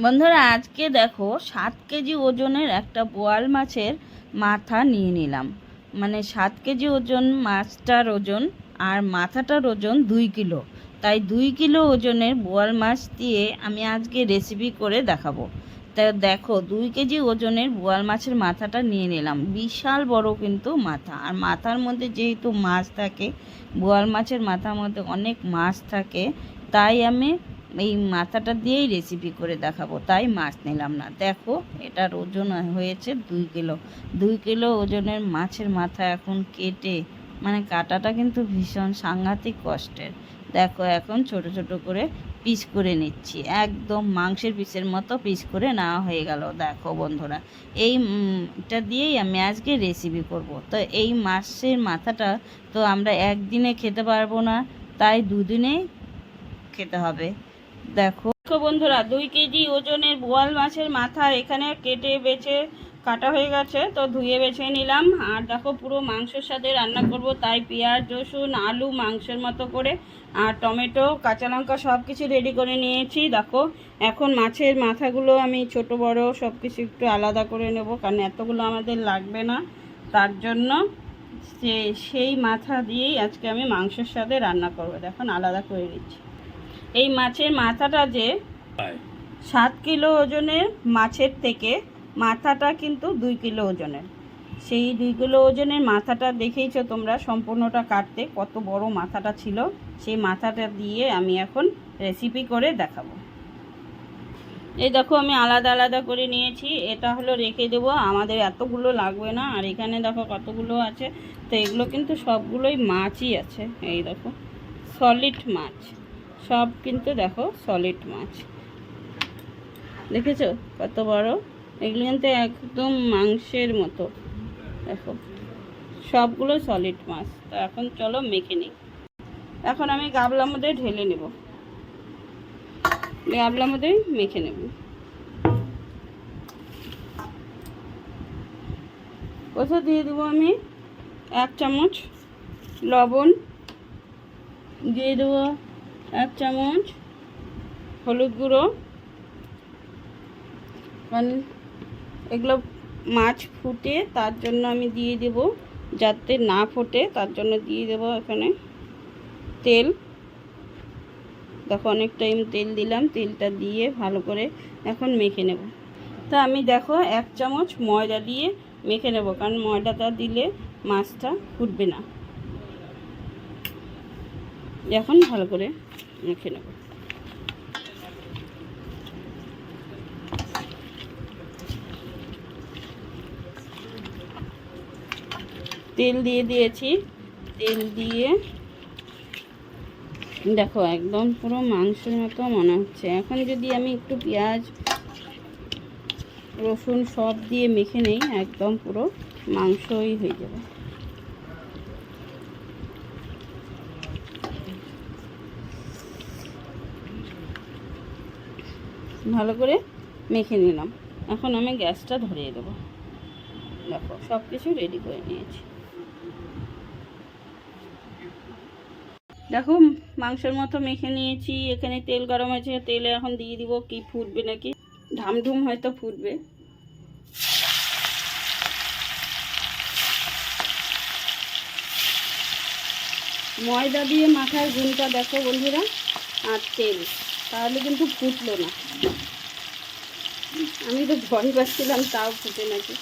বন্ধুরা, আজকে দেখো সাত কেজি ওজনের একটা বোয়াল মাছের মাথা নিয়ে নিলাম। মানে সাত কেজি ওজন মাছটার ওজন আর মাথাটার ওজন দুই কিলো। তাই দুই কিলো ওজনের বোয়াল মাছ দিয়ে আমি আজকে রেসিপি করে দেখাবো। তা দেখো, দুই কেজি ওজনের বোয়াল মাছের মাথাটা নিয়ে নিলাম। বিশাল বড় কিন্তু মাথা। আর মাথার মধ্যে যেহেতু মাছ থাকে, বোয়াল মাছের মাথার মধ্যে অনেক মাছ থাকে, তাই আমি এই মাথাটা দিয়েই রেসিপি করে দেখাবো তাই মাছ নিলাম না। দেখো এটার ওজন হয়েছে দুই কিলো। দুই কিলো ওজনের মাছের মাথা এখন কেটে মানে কাটাটা কিন্তু ভীষণ সাংঘাতিক কষ্টের। দেখো এখন ছোট ছোট করে পিস করে নিচ্ছি। একদম মাংসের পিসের মতো পিস করে নেওয়া হয়ে গেল। দেখো বন্ধুরা এই উম, এটা দিয়েই আমি আজকে রেসিপি করব। তো এই মাছের মাথাটা তো আমরা একদিনে খেতে পারব না তাই দুদিনে খেতে হবে। দেখো। বন্ধুরা, দুই কেজি ওজনের বোয়াল মাছের মাথা এখানে কেটে বেছে কাটা হয়ে গেছে, তো ধুয়ে বেছে নিলাম। আর দেখো পুরো মাংসের সাথে রান্না করব, তাই পেঁয়াজ, রসুন, আলু মাংসের মতো করে, আর টমেটো, কাঁচা লঙ্কা সব কিছু রেডি করে নিয়েছি। দেখো, এখন মাছের মাথাগুলো আমি ছোট, বড় সব কিছু একটু আলাদা করে নেব, কারণ এতগুলো আমাদের লাগবে না। তার জন্য সেই মাথা দিয়েই আজকে আমি মাংসের সাথে রান্না করব। দেখুন, আলাদা করে নিচ্ছি। এই মাছের মাথাটা যে সাত কিলো ওজনের মাছের থেকে মাথাটা কিন্তু দুই কিলো ওজনের। সেই দুই কিলো ওজনের মাথাটা দেখেইছো তোমরা সম্পূর্ণটা কাটতে কত বড় মাথাটা ছিল। সেই মাথাটা দিয়ে আমি এখন রেসিপি করে দেখাবো। এই দেখো আমি আলাদা আলাদা করে নিয়েছি এটা হলো রেখে দেবো। আমাদের এতগুলো লাগবে না আর এখানে দেখো কতগুলো আছে। তো এগুলো কিন্তু সবগুলোই মাছই আছে। এই দেখো সলিড মাছ। সব কিন্তু দেখো সলিড মাছ। দেখেছ? কত বড়? এগুলো কিন্তু একদম মাংসের মতো। দেখো, সবগুলো সলিড মাছ। তো এখন চলো মেখে নিই। এখন আমি গাবলার মধ্যে ঢেলে নেব। গাবলার মধ্যে মেখে নেব। কোথাও দিয়ে দেবো আমি এক চামচ লবণ। দিয়ে দেবো এক চামচ হলুদ গুঁড়ো। কারণ এগুলো মাছ ফুটে, তার জন্য আমি দিয়ে দেব। যাতে না ফোটে, তার জন্য দিয়ে দেব এখানে তেল। দেখো, অনেক টাইম তেল দিলাম, তেলটা দিয়ে ভালো করে এখন মেখে নেব। তা আমি দেখো, এক চামচ ময়দা দিয়ে মেখে নেব, কারণ ময়দাটা দিলে মাছটা ফুটবে না। এখন ভালো করে মেখে নেব। তেল দিয়ে দিয়েছি। তেল দিয়ে দেখো, একদম পুরো মাংসের মতো মনে হচ্ছে। এখন যদি আমি একটু পেঁয়াজ, রসুন সব দিয়ে মেখে নেই, একদম পুরো মাংসই হয়ে যাবে। ভালো করে মেখে নিলাম। এখন আমি গ্যাসটা ধরিয়ে দেবো। দেখো সব কিছু রেডি করে নিয়েছি। দেখো, মাংসের মতো মেখে নিয়েছি। এখানে তেল গরম হয়েছে, তেলে এখন দিয়ে দিব কি ফুটবে নাকি? ঢামঢুম হয়তো ফুটবে। ময়দা দিয়ে মাথার গুণটা দেখো বন্ধুরা, আর তেল। তাহলে কিন্তু ফুটলো না। আমি তো ভয় পাচ্ছিলাম, তাও ফুটে নাকি?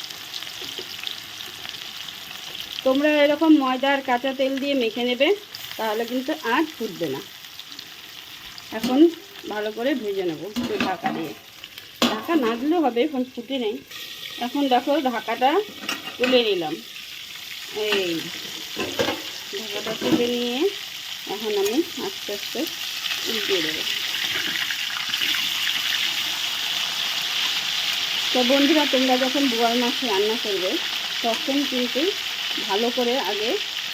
তোমরা এরকম ময়দা আর কাঁচা তেল দিয়ে মেখে নেবে, তাহলে কিন্তু আর ফুটবে না। এখন ভালো করে ভেজে নেব ঢাকা দিয়ে। ঢাকা না দিলেও হবে, এখন ফুটে নেই। এখন দেখো ঢাকাটা তুলে নিলাম। এই ঢাকাটা তুলে নিয়ে এখন আমি আস্তে আস্তে উল্টিয়ে দেবো। তো বন্ধুরা, তোমরা যখন বোয়াল মাছ রান্না করবে, তখন কিন্তু ভালো করে আগে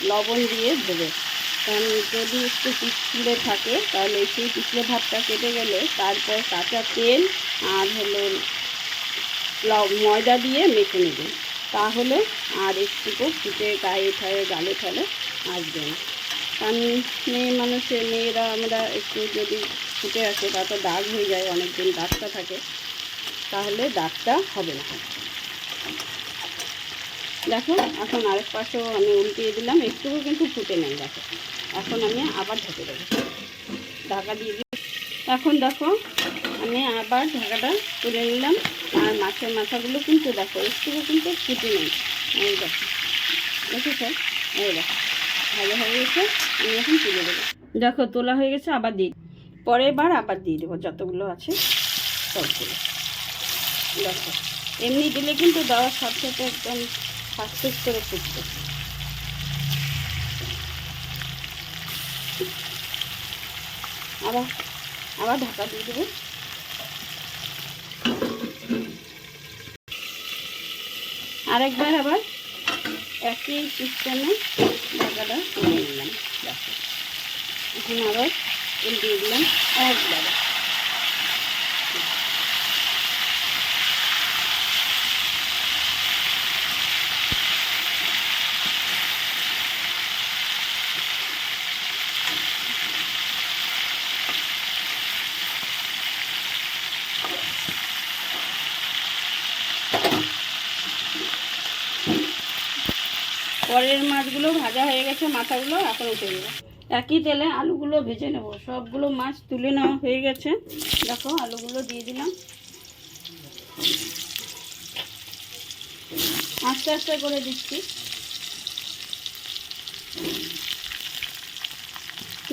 লবণ দিয়ে দেবে। কারণ যদি একটু পিছলে থাকে, তাহলে সেই পিছলে ভাতটা কেটে গেলে তারপর কাঁচা তেল আর হলো ময়দা দিয়ে মেখে নেবে। তাহলে আর একটুকু ফুটে গায়ে ঠায়ে, গালে ঠালে আসবে না। কারণ মেয়ে মানুষের, মেয়েরা, আমরা একটু যদি ফুটে আসে তাতে দাগ হয়ে যায় অনেক দিন দাগটা থাকে। তাহলে দাগটা হবে না। দেখো, এখন আরেক পাশেও আমি উল্টিয়ে দিলাম, একটুও কিন্তু ফুটে নেই, দেখো। এখন আমি আবার ঢেকে দেবো। ঢাকা দিয়ে দিই এখন দেখো, আমি আবার ঢাকাটা তুলে নিলাম। আর মাছের মাথাগুলো কিন্তু দেখো, একটুও কিন্তু ফুটে নেই। এই দেখো, দেখেছ? এই দেখো ভালো হয়ে গেছে আমি এখন তুলে দেবো। দেখো, তোলা হয়ে গেছে, আবার দিই পরের বার আবার দিয়ে দেবো, যতগুলো আছে সবগুলো। দেখো এমনি দিলে কিন্তু দেওয়ার সাথে সাথে একদম ফাস্টেস করে ফুটবে আবার আবার ঢাকা দিয়ে দেবো। আরেকবার আবার একই সিস্টেমে ঢাকাটা তুলে নিলাম। এখন আবার উল্টিয়ে দিলাম পরের মাছগুলো ভাজা হয়ে গেছে মাথাগুলো এখন উঠে দেবো একই তেলে আলুগুলো ভেজে নেব। সবগুলো মাছ তুলে নেওয়া হয়ে গেছে। দেখো, আলুগুলো দিয়ে দিলাম। আস্তে আস্তে করে দিচ্ছি।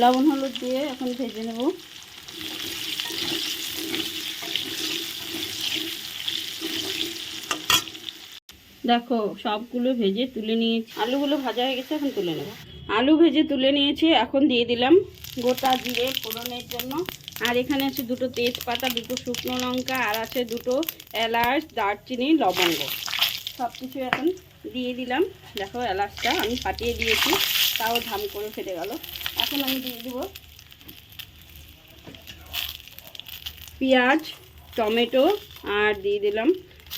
লবণ, হলুদ দিয়ে এখন ভেজে নেব। দেখো, সবগুলো ভেজে তুলে নিয়েছি। আলুগুলো ভাজা হয়ে গেছে, এখন তুলে নেব। আলু ভেজে তুলে নিয়েছি, এখন দিয়ে দিলাম গোটা জিরে ফোড়নের জন্য। আর এখানে আছে দুটো তেজপাতা, দুটো শুকনো লঙ্কা, আর আছে দুটো এলাচ, দারচিনি, লবঙ্গ। সব কিছু এখন দিয়ে দিলাম। দেখো এলাচটা আমি ফাটিয়ে দিয়েছি, তাও ধাম করে ফেটে গেল। এখন আমি দিয়ে দেবো পেঁয়াজ, টমেটো, আর দিয়ে দিলাম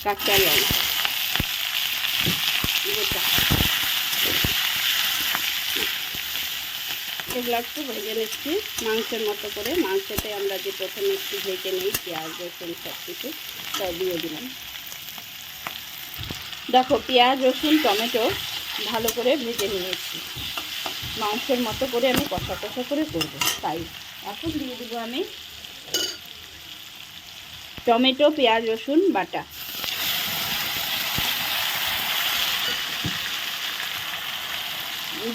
কাঁচা লঙ্কা গোটা এগুলো ভেজে নিচ্ছি মাংসের মতো করে। মাংসতে আমরা যে প্রথমে একটু ভেজে নিই, পেঁয়াজ, রসুন সব কিছু তাই দিয়ে দিলাম। দেখো, পেঁয়াজ, রসুন, টমেটো ভালো করে ভেজে নিয়েছি। মাংসের মতো করে আমি কষা কষা করে করব, তাই। এখন দিয়ে দেবো আমি টমেটো, পেঁয়াজ, রসুন, বাটা।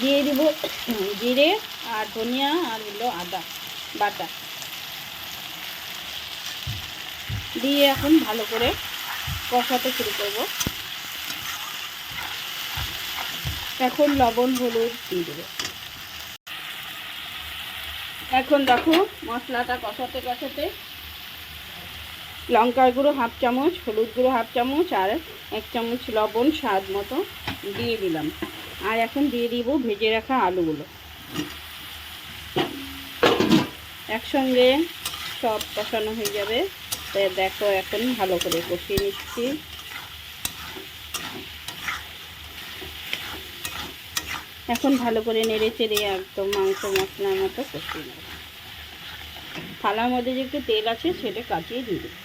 দিয়ে দিব জিরে আর ধনিয়া আর হলো আদা, বাটা। দিয়ে এখন ভালো করে কষাতে শুরু করব। এখন লবণ, হলুদ দিয়ে দেবো। এখন দেখো মশলাটা কষাতে কষাতে লঙ্কার গুঁড়ো হাফ চামচ, হলুদ গুঁড়ো হাফ চামচ আর এক চামচ লবণ স্বাদ মতো দিয়ে দিলাম। আর এখন দিয়ে দিব ভেজে রাখা আলুগুলো। একসঙ্গে সব কষানো হয়ে যাবে। তাই দেখো এখন ভালো করে কষিয়ে নিচ্ছি। এখন ভালো করে নেড়ে চেড়ে একদম মাংস মশলার মতো কষিয়ে নেব। থালার মধ্যে যে একটু তেল আছে সেটা কাটিয়ে দিয়ে দেবো।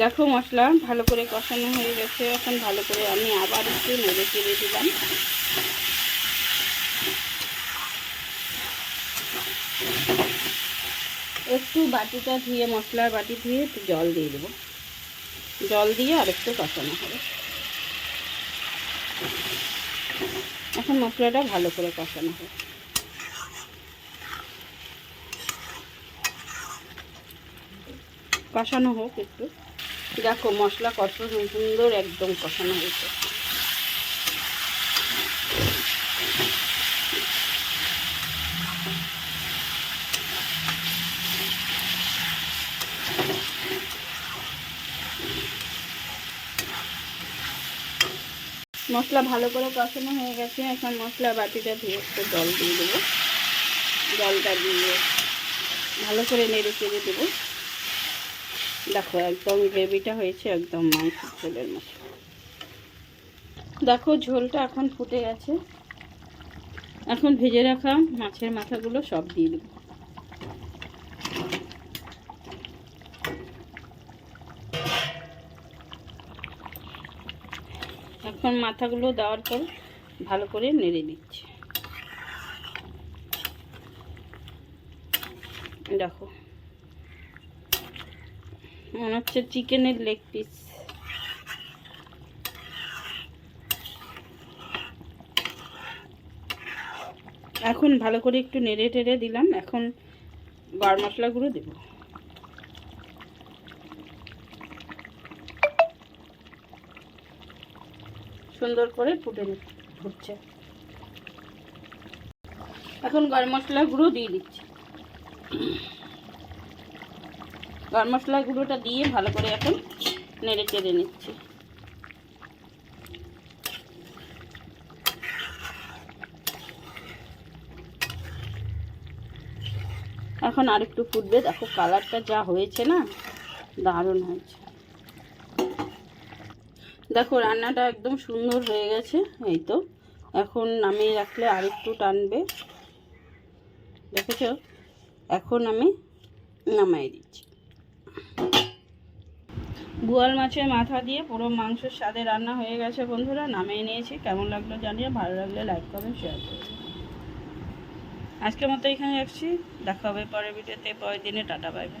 দেখো মশলা ভালো করে কষানো হয়ে গেছে। এখন ভালো করে আমি আবার একটু নেড়ে চেড়ে দিলাম। একটু বাটিটা ধুয়ে, মশলার বাটি ধুয়ে একটু জল দিয়ে দেবো। জল দিয়ে আর একটু কষানো হবে। এখন মশলাটা ভালো করে কষানো হবে। কষানো হোক একটু। দেখো মশলা কত সুন্দর একদম কষানো হয়েছে। মশলা ভালো করে কষানো হয়ে গেছে, এখন মশলা বাটিটা ধুয়ে একটু জল দিয়ে দেবো। জলটা দিয়ে ভালো করে নেড়ে চেড়ে দেবো। দেখো একদম গ্রেভিটা হয়েছে একদম মাংস ঝোলের মতো। দেখো ঝোলটা এখন ফুটে গেছে। এখন ভেজে রাখা মাছের মাথাগুলো সব দিয়ে দেবো। এখন মাথাগুলো দেওয়ার পর ভালো করে নেড়ে দিচ্ছি। দেখো। মনে হচ্ছে চিকেনের লেগ পিস এখন ভালো করে একটু নেড়ে টেড়ে দিলাম। এখন গরম মশলাগুলো দেবো। সুন্দর করে ফুটে ফুটছে। এখন গরম মশলা গুঁড়ো দিয়ে দিচ্ছি। গরম মশলা গুঁড়োটা দিয়ে ভালো করে এখন নেড়ে চেড়ে নিচ্ছি। এখন আর একটু ফুটবে। দেখো কালারটা যা হয়েছে না, দারুণ হয়েছে। দেখো, রান্নাটা একদম সুন্দর হয়ে গেছে, এই তো। এখন নামিয়ে রাখলে আর একটু টানবে। দেখেছ? এখন আমি নামাই দিচ্ছি। বোয়াল মাছের মাথা দিয়ে পুরো মাংসের স্বাদে রান্না হয়ে গেছে, বন্ধুরা। নামিয়ে নিয়েছি। কেমন লাগল জানিয়ে ভালো লাগলে লাইক করবেন শেয়ার করবেন আজকের মতো এখানে রাখছি। দেখা হবে পরের ভিডিওতে। পরের দিনে। টাটা পাইবে